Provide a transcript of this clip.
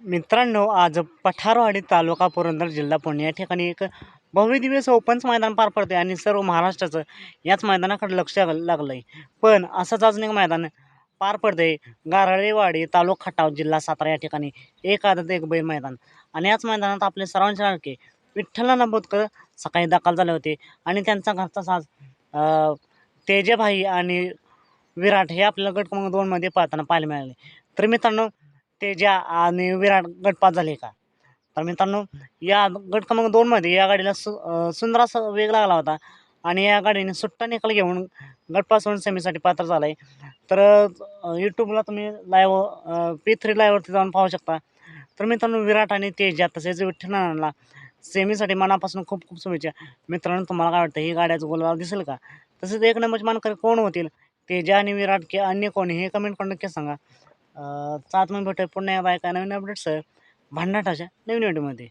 मित्रांनो आज पठारवाडी तालुका पुरंदर जिल्हा पुणे. या ठिकाणी एक भव्य दिवस मैदान पार पडते आणि सर्व महाराष्ट्राचं याच मैदानाकडे लक्ष लागलं आहे पण असंच अजून एक मैदान पार पडते गारळेवाडी तालुका खटाव जिल्हा सातारा या ठिकाणी एक आदत एक बैल मैदान. आणि याच मैदानात आपले सर्वांचे लाडके विठ्ठल बोधकर सकाळी दाखल झाले होते आणि त्यांचा घरचा साज तेजेभाई आणि विराट हे आपल्याला गट क्रमांक दोनमध्ये पाहताना पाहायला मिळाले. तर मित्रांनो तेजा आणि विराट गटपात झाले का? तर मित्रांनो या गट क्रमांक दोनमध्ये या गाडीला सु सुंदर असा वेग लागला होता. आणि या गाडीने सुट्टा निकाल घेऊन गटपास होऊन सेमीसाठी पात्र झाला आहे तर यूट्यूबला तुम्ही लाईव्ह पी थ्री लाईव्हवरती जाऊन पाहू शकता. तर मित्रांनो विराट आणि तेजा तसेच विठ्ठलांना सेमीसाठी मनापासून खूप खूप शुभेच्छा. मित्रांनो तुम्हाला काय वाटतं? ही गाड्याचं गोलवाल दिसेल का? तसेच एक नंबरचे मानकरी कोण होतील? तेजा आणि विराट की अन्य कोणी? हे कमेंट करून नक्की सांगा. सात महिने भेटूया पुन्हा एकदा नवीन अपडेट सर भांडाटाच्या नवीन व्हिडिओमध्ये